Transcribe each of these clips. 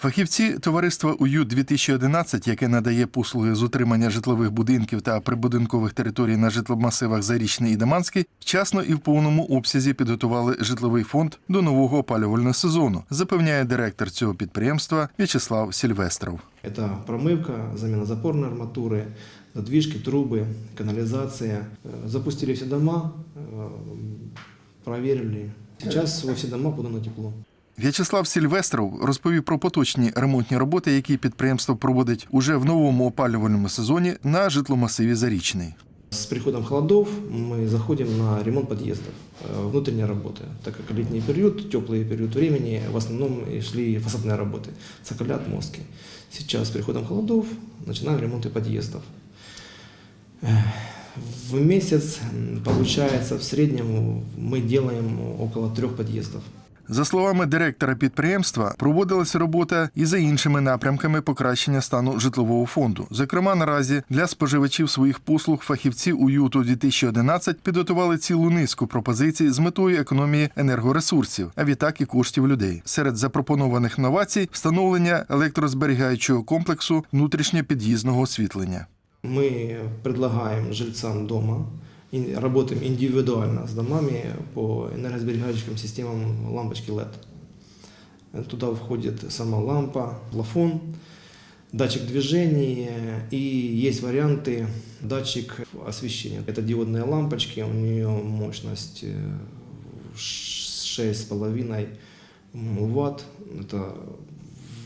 Фахівці товариства УЮ 2011 яке надає послуги з утримання житлових будинків та прибудинкових територій на житломасивах Зарічний і Даманський, вчасно і в повному обсязі підготували житловий фонд до нового опалювального сезону, запевняє директор цього підприємства В'ячеслав Сільвестров. Это промывка, замена запорной арматуры, задвижки, трубы, канализация. Э, Запустили все дома, э, проверили. Сейчас во все дома подано тепло. В'ячеслав Сільвестров розповів про поточні ремонтні роботи, які підприємство проводить уже в новому опалювальному сезоні на житломасиві Зарічний. С приходом холодов мы заходим на ремонт подъездов, э, внутренние работы, так как летний период, теплый период времени, в основном и шли фасадные работы, цоколя, отмостки. Сейчас с приходом холодов начинаем ремонты подъездов. Эх, В месяц м, получается в среднем мы делаем около трех подъездов. За словами директора підприємства, проводилася робота і за іншими напрямками покращення стану житлового фонду. Зокрема, наразі для споживачів своїх послуг фахівці УЮТу 2011 підготували цілу низку пропозицій з метою економії енергоресурсів, а відтак і коштів людей. Серед запропонованих новацій встановлення електрозберігаючого комплексу внутрішньопід'їзного освітлення. Мы предлагаем жильцам дома, работаем индивидуально с домами по энергосберегающим системам лампочки LED. Э, Туда входит сама лампа, плафон, датчик движения и есть варианты датчик освещения. Это диодные лампочки, у нее мощность э, 6,5 ватт. Это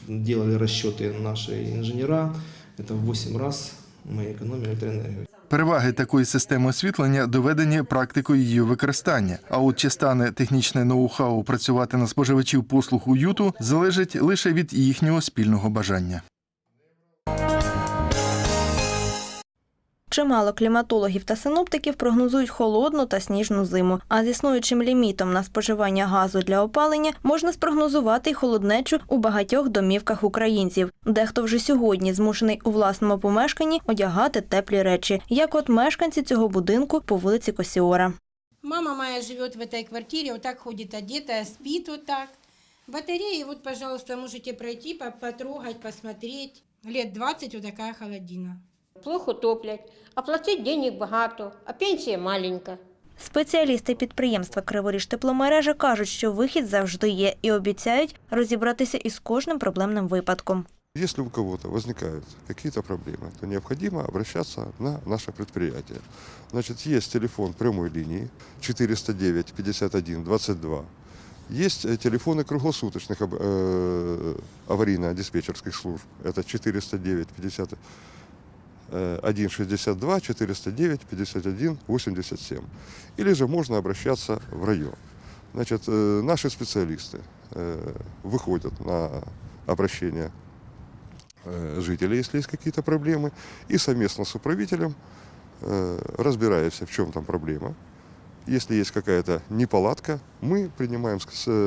делали расчеты наши инженера. Это в 8 раз мы экономим электроэнергию. Переваги такої системи освітлення доведені практикою її використання. А от чи стане технічне ноу-хау працювати на споживачів послуг уюту, залежить лише від їхнього спільного бажання. Чимало кліматологів та синоптиків прогнозують холодну та сніжну зиму. А з існуючим лімітом на споживання газу для опалення можна спрогнозувати й холоднечу у багатьох домівках українців. Дехто вже сьогодні змушений у власному помешканні одягати теплі речі, як от мешканці цього будинку по вулиці Косіора. Мама моя живет в этой квартире, вот так ходит одетая, спит вот так. Батареи, вот, пожалуйста, можете пройти, по- потрогать, посмотреть. Лет 20 вот такая холодина. Плохо топлять, а платить денег багато, а пенсія маленька. Спеціалісти підприємства Криворіж тепломережа кажуть, що вихід завжди є, і обіцяють розібратися із кожним проблемним випадком. Если у кого-то возникают какие-то проблемы, то необходимо обращаться на наше предприятие. Значит, есть телефон прямой линии 409 51 22. Есть э, телефоны круглосуточных об- э, аварийно-диспетчерских служб. Это 409 50 э, 162 409 51 87. Или же можно обращаться в район. Значит, э, наши специалисты э, выходят на обращение э, жителей, если есть какие-то проблемы, и совместно с управителем разбираясь, в чем там проблема. Если есть какая-то неполадка, мы принимаем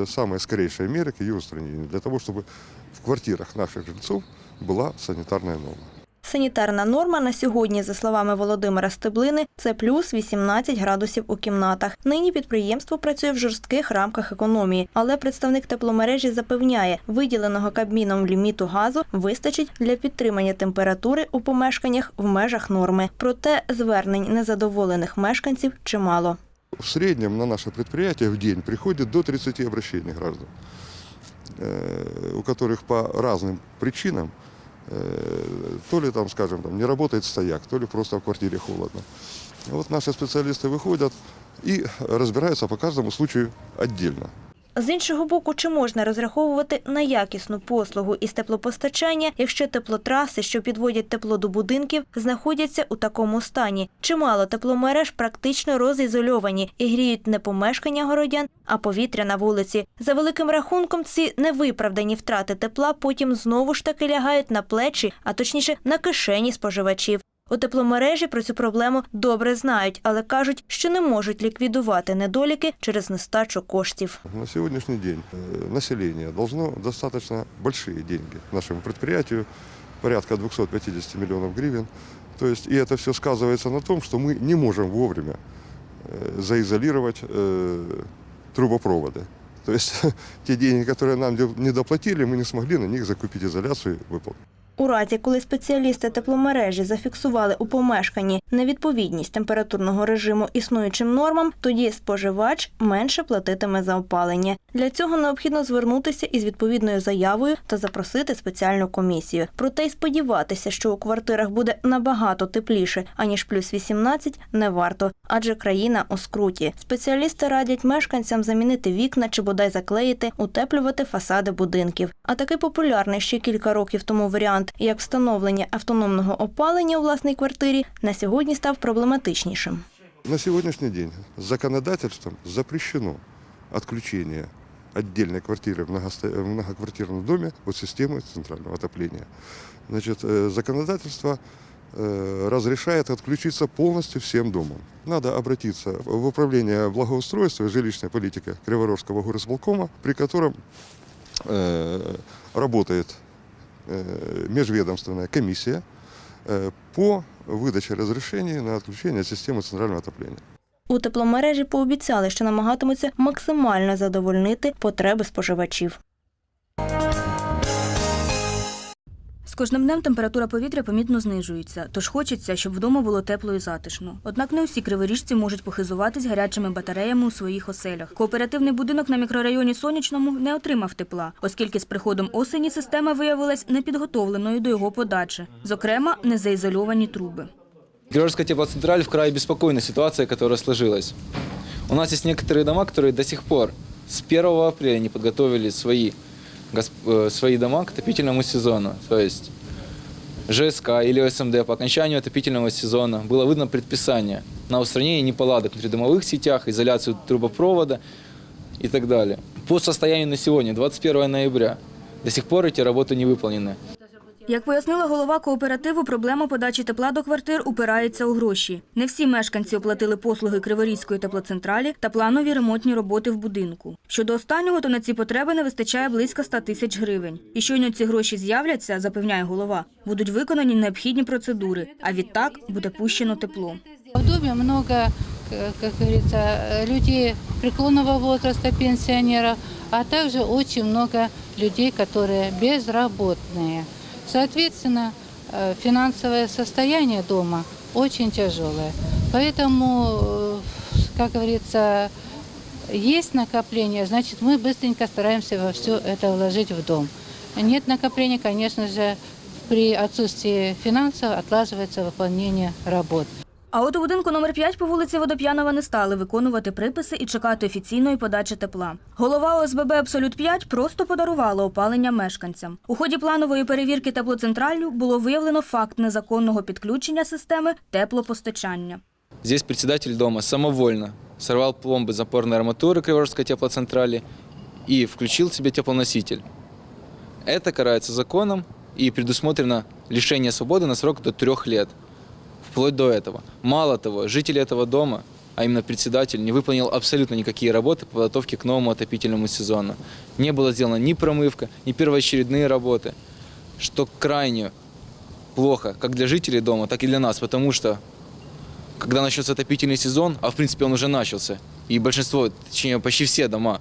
самые скорейшие меры к ее устранению, для того, чтобы в квартирах наших жильцов была санитарная норма. Санітарна норма на сьогодні, за словами Володимира Стеблини, це плюс 18 градусів у кімнатах. Нині підприємство працює в жорстких рамках економії, але представник тепломережі запевняє, виділеного Кабміном ліміту газу вистачить для підтримання температури у помешканнях в межах норми. Проте звернень незадоволених мешканців чимало. В среднем на наше предприятие в день приходит до 30 обращений граждан, э, у которых по разным причинам, э, то ли там, скажем, там, не работает стояк, то ли просто в квартире холодно. Вот наши специалисты выходят и разбираются по каждому случаю отдельно. З іншого боку, чи можна розраховувати на якісну послугу із теплопостачання, якщо теплотраси, що підводять тепло до будинків, знаходяться у такому стані? Чимало тепломереж практично розізольовані і гріють не помешкання городян, а повітря на вулиці. За великим рахунком, ці невиправдані втрати тепла потім знову ж таки лягають на плечі, а точніше на кишені споживачів. У тепломережі про цю проблему добре знають, але кажуть, що не можуть ліквідувати недоліки через нестачу коштів. На сегодняшний день э, население должно достаточно большие деньги нашему предприятию, порядка 250 миллионов гривен. То есть, и это все сказывается на том, что мы не можем вовремя э, заизолировать э, трубопроводы. То есть те деньги, которые нам не доплатили, мы не смогли на них закупить изоляцию и выполнить. У разі, коли спеціалісти тепломережі зафіксували у помешканні невідповідність температурного режиму існуючим нормам, тоді споживач менше платитиме за опалення. Для цього необхідно звернутися із відповідною заявою та запросити спеціальну комісію. Проте й сподіватися, що у квартирах буде набагато тепліше аніж плюс 18, не варто, адже країна у скруті. Спеціалісти радять мешканцям замінити вікна чи бодай заклеїти, утеплювати фасади будинків. А такий популярний ще кілька років тому варіант, як встановлення автономного опалення у власній квартирі, на сьогодні став проблематичнішим. На сегодняшний день законодательством запрещено отключение отдельной квартиры в многосто- в многоквартирном доме от системы центрального отопления. Значит, э, законодательство э, разрешает отключиться полностью всем домам. Надо обратиться в управление благоустройства и жилищной политики Криворожского горосполкома, при котором э, работает э, межведомственная комиссия э, по выдаче разрешений на отключение от системы центрального отопления. У тепломережі пообіцяли, що намагатимуться максимально задовольнити потреби споживачів. кожним днем температура повітря помітно знижується, тож хочеться, щоб вдома було тепло і затишно. Однак не усі криворіжці можуть похизуватись гарячими батареями у своїх оселях. Кооперативний будинок на мікрорайоні Сонячному не отримав тепла, оскільки з приходом осені система виявилась непідготовленою до його подачі, зокрема, незаізольовані труби. Георгиевская теплоцентраль в крайне беспокойной ситуации, которая сложилась. У нас есть некоторые дома, которые до сих пор с 1 апреля не подготовили свои, гос- э, свои дома к отопительному сезону. То есть ЖСК или ОСМД по окончанию отопительного сезона было выдано предписание на устранение неполадок в придомовых сетях, изоляцию трубопровода и так далее. По состоянию на сегодня, 21 ноября, до сих пор эти работы не выполнены. Як пояснила голова кооперативу, проблема подачі тепла до квартир упирається у гроші. Не всі мешканці оплатили послуги Криворізької теплоцентралі та планові ремонтні роботи в будинку. Щодо останнього, то на ці потреби не вистачає близько 100 тисяч гривень. І щойно ці гроші з'являться, запевняє голова, будуть виконані необхідні процедури, а відтак буде пущено тепло. В доме много, к- как говорится, э, людей преклонного возраста, пенсионеров, а также очень много людей, которые безработные. Соответственно, э, финансовое состояние дома очень тяжелое. Поэтому, э, как говорится, есть накопление, значит, мы быстренько стараемся во все это вложить в дом. Нет накопления, конечно же, при отсутствии финансов отлаживается выполнение работ. А от у будинку номер 5 по вулиці Водоп'янова не стали виконувати приписи і чекати офіційної подачі тепла. Голова ОСББ Абсолют 5 просто подарувала опалення мешканцям. У ході планової перевірки теплоцентралю було виявлено факт незаконного підключення системи теплопостачання. Здесь председатель дома самовольно сорвал пломбы запорной арматуры Криворожской теплоцентрали и включил себе теплоноситель. Это карается законом и предусмотрено лишение свободы на срок до трех лет. Вплоть до этого. Мало того, жители этого дома, а именно председатель, не выполнил абсолютно никакие работы по подготовке к новому отопительному сезону. Не была сделана ни промывка, ни первоочередные работы, что крайне плохо как для жителей дома, так и для нас, потому что когда начнется отопительный сезон, а в принципе он уже начался, и большинство, точнее почти все дома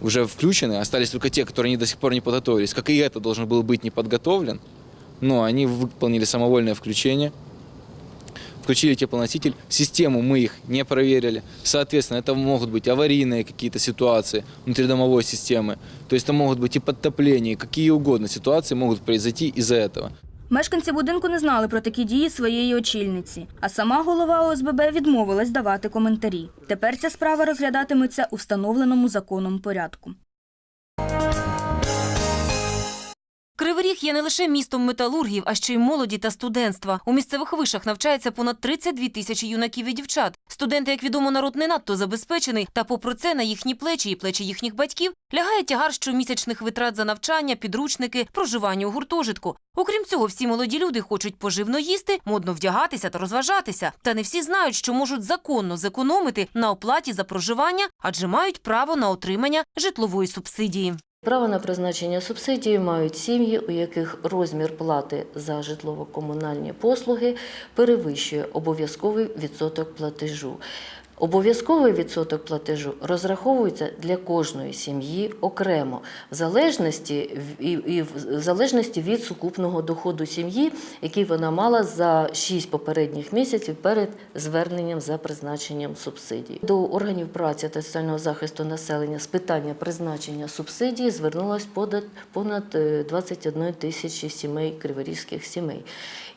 уже включены, остались только те, которые они до сих пор не подготовились, как и это должен был быть не подготовлен, но они выполнили самовольное включение, включили теплоноситель, систему мы их не проверили, соответственно, это могут быть аварийные какие-то ситуации внутридомовой системы, то есть это могут быть и подтопления, и какие угодно ситуации могут произойти из-за этого. Мешканці будинку не знали про такі дії своєї очільниці, а сама голова ОСББ відмовилась давати коментарі. Тепер ця справа розглядатиметься у встановленому законом порядку. Кривий Ріг є не лише містом металургів, а ще й молоді та студентства. У місцевих вишах навчається понад 32 тисячі юнаків і дівчат. Студенти, як відомо, народ не надто забезпечений, та попри це на їхні плечі і плечі їхніх батьків лягає тягар щомісячних витрат за навчання, підручники, проживання у гуртожитку. Окрім цього, всі молоді люди хочуть поживно їсти, модно вдягатися та розважатися. Та не всі знають, що можуть законно зекономити на оплаті за проживання, адже мають право на отримання житлової субсидії. Право на призначення субсидії мають сім'ї, у яких розмір плати за житлово-комунальні послуги перевищує обов'язковий відсоток платежу. Обов'язковий відсоток платежу розраховується для кожної сім'ї окремо, в залежності, і, в залежності від сукупного доходу сім'ї, який вона мала за 6 попередніх місяців перед зверненням за призначенням субсидій. До органів праці та соціального захисту населення з питання призначення субсидії звернулось понад, понад е, 21 тисячі сімей, криворізьких сімей.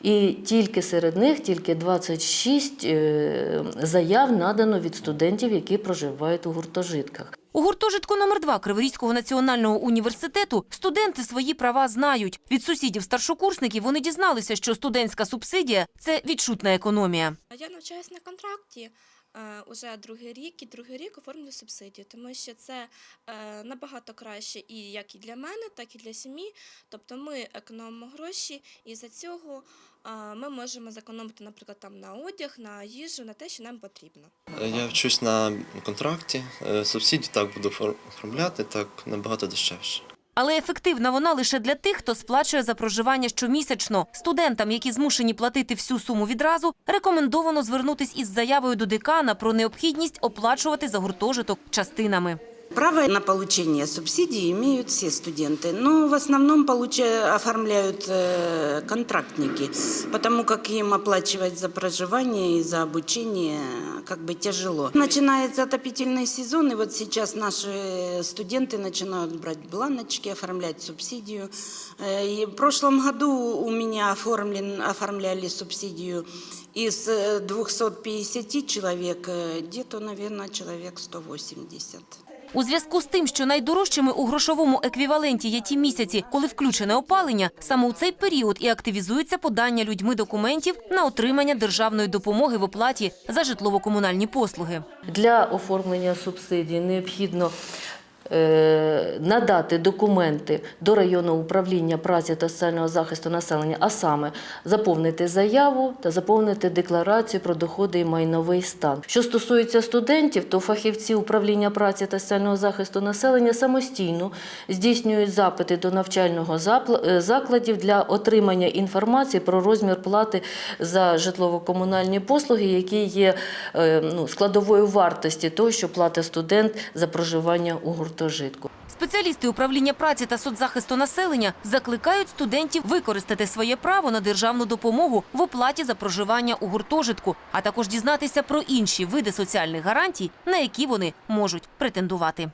І тільки серед них тільки 26 е, заяв надано від студентів, які проживають у гуртожитках. У гуртожитку номер 2 Криворізького національного університету студенти свої права знають. Від сусідів-старшокурсників вони дізналися, що студентська субсидія – це відчутна економія. Я навчаюся на контракті уже другий рік, і другий рік оформлю субсидію, тому що це е, набагато краще і як і для мене, так і для сім'ї. Тобто ми економимо гроші, і за цього е, ми можемо зекономити, наприклад, там на одяг, на їжу, на те, що нам потрібно. Я вчусь на контракті. Е, Субсидію так буду фор- оформляти, так набагато дешевше. Але ефективна вона лише для тих, хто сплачує за проживання щомісячно. Студентам, які змушені платити всю суму відразу, рекомендовано звернутись із заявою до декана про необхідність оплачувати за гуртожиток частинами. Право на получение субсидий имеют все студенты, но в основном получа- оформляют э, контрактники, потому как им оплачивать за проживание и за обучение как бы тяжело. Начинается отопительный сезон, и вот сейчас наши студенты начинают брать бланочки, оформлять субсидию. Э, И в прошлом году у меня оформлен, оформляли субсидию из э, 250 человек, э, где-то, наверное, человек 180. У зв'язку з тим, що найдорожчими у грошовому еквіваленті є ті місяці, коли включене опалення, саме у цей період і активізується подання людьми документів на отримання державної допомоги в оплаті за житлово-комунальні послуги. Для оформлення субсидій необхідно надати документи до районного управління праці та соціального захисту населення, а саме заповнити заяву та заповнити декларацію про доходи і майновий стан. Що стосується студентів, то фахівці управління праці та соціального захисту населення самостійно здійснюють запити до навчального е, закладів для отримання інформації про розмір плати за житлово-комунальні послуги, які є е, ну, складовою вартості того, що платить студент за проживання у гуртожитку. Спеціалісти управління праці та соцзахисту населення закликають студентів використати своє право на державну допомогу в оплаті за проживання у гуртожитку, а також дізнатися про інші види соціальних гарантій, на які вони можуть претендувати.